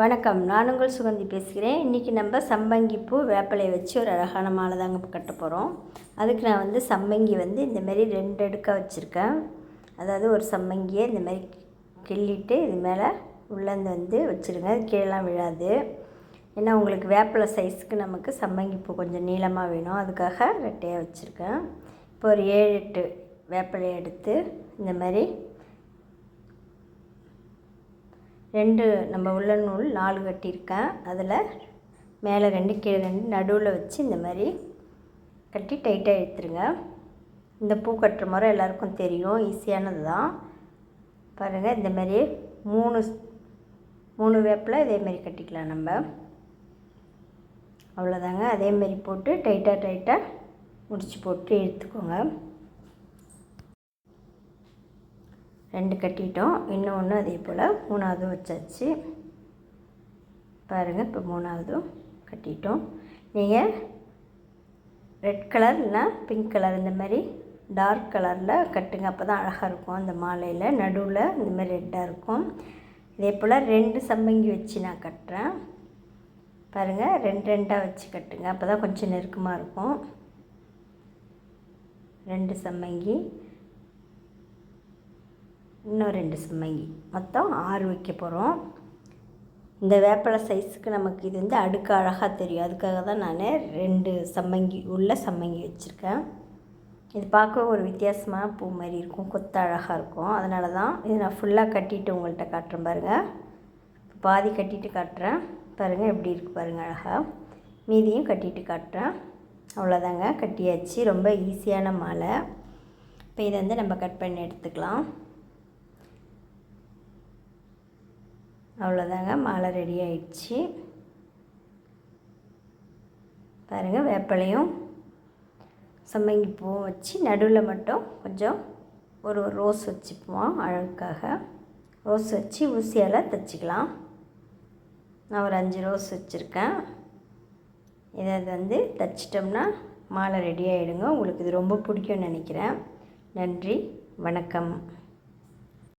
வணக்கம். நான் உங்கள் சுகந்தி பேசுகிறேன். இன்றைக்கி நம்ம சம்பங்கிப்பூ வேப்பிலையை வச்சு ஒரு அழகான மாலை தாங்க கட்ட போகிறோம் அதுக்கு நான் வந்து சம்பங்கி வந்து இந்தமாரி ரெண்டு அடுக்காக வச்சுருக்கேன். அதாவது ஒரு சம்பங்கியை இந்தமாரி கிள்ளிட்டு இது மேலே உள்ளேந்து வந்து வச்சுருங்க. கீழெலாம் விழாது. ஏன்னா உங்களுக்கு வேப்பிலை சைஸுக்கு நமக்கு சம்பங்கிப்பூ கொஞ்சம் நீளமாக வேணும். அதுக்காக ரெட்டையாக வச்சுருக்கேன். இப்போ ஒரு ஏழு எட்டு வேப்பிலையை எடுத்து இந்த மாதிரி ரெண்டு நம்ம உள்ள நூல் நாலு கட்டியிருக்கேன். அதில் மேலே ரெண்டு கீழே ரெண்டு நடுவில் வச்சு இந்த மாதிரி கட்டி டைட்டாக எடுத்துருங்க. இந்த பூ கட்டுற முறை எல்லாருக்கும் தெரியும் ஈஸியானது தான். பாருங்கள் இந்த மாதிரி மூணு மூணு வேப்பில் இதேமாரி கட்டிக்கலாம் நம்ம. அவ்வளோதாங்க. அதேமாரி போட்டு டைட்டாக டைட்டாக முடிச்சு போட்டு எடுத்துக்கோங்க. ரெண்டு கட்டிட்டோம். இன்னும் ஒன்று அதே போல் மூணாவதும் வச்சாச்சு. பாருங்கள் இப்போ மூணாவதும் கட்டிட்டோம். நீங்கள் ரெட் கலர் இல்லைனா பிங்க் கலர் இந்த மாதிரி டார்க் கலரில் கட்டுங்க. அப்போ தான் அழகாக இருக்கும். அந்த மாலையில் நடுவில் இந்த மாதிரி ரெட்டாக இருக்கும். இதே போல் ரெண்டு சம்பங்கி வச்சு நான் கட்டுறேன். பாருங்கள் ரெண்டு ரெண்டாக வச்சு கட்டுங்க. அப்போ தான் கொஞ்சம் நெருக்கமாக இருக்கும். ரெண்டு சம்மங்கி இன்னும் ரெண்டு சம்மங்கி மொத்தம் ஆறு வைக்க போகிறோம் இந்த வேப்பலை சைஸுக்கு நமக்கு இது வந்து அடுக்கு அழகாக தெரியும். அதுக்காக தான் நான் ரெண்டு சம்மங்கி உள்ள சம்மங்கி வச்சுருக்கேன். இது பார்க்க ஒரு வித்தியாசமான பூ மாதிரி இருக்கும். கொத்த அழகாக இருக்கும். அதனால தான் இது நான் ஃபுல்லாக கட்டிட்டு உங்கள்கிட்ட காட்டுறேன் பாருங்கள் பாதி கட்டிட்டு காட்டுறேன். பாருங்கள் எப்படி இருக்குது பாருங்கள் அழகாக மீதியும் கட்டிட்டு காட்டுறேன். அவ்வளோதாங்க கட்டியாச்சு. ரொம்ப ஈஸியான மாலை. இப்போ இதை வந்து நம்ம கட் பண்ணி எடுத்துக்கலாம். அவ்வளோதாங்க மாலை ரெடி ஆயிடுச்சு. பாருங்கள் வேப்பிலையும் சம்மங்கி பூவும் வச்சு நடுவில் மட்டும் கொஞ்சம் ஒரு ரோஸ் வச்சுப்போம் அழகுக்காக. ரோஸ் வச்சு ஊசியால் தைச்சிக்கலாம். நான் ஒரு அஞ்சு ரோஸ் வச்சுருக்கேன். இதை வந்து தைச்சிட்டோம்னா மாலை ரெடி ஆகிடுங்க உங்களுக்கு இது ரொம்ப பிடிக்கும்னு நினைக்கிறேன். நன்றி வணக்கம்.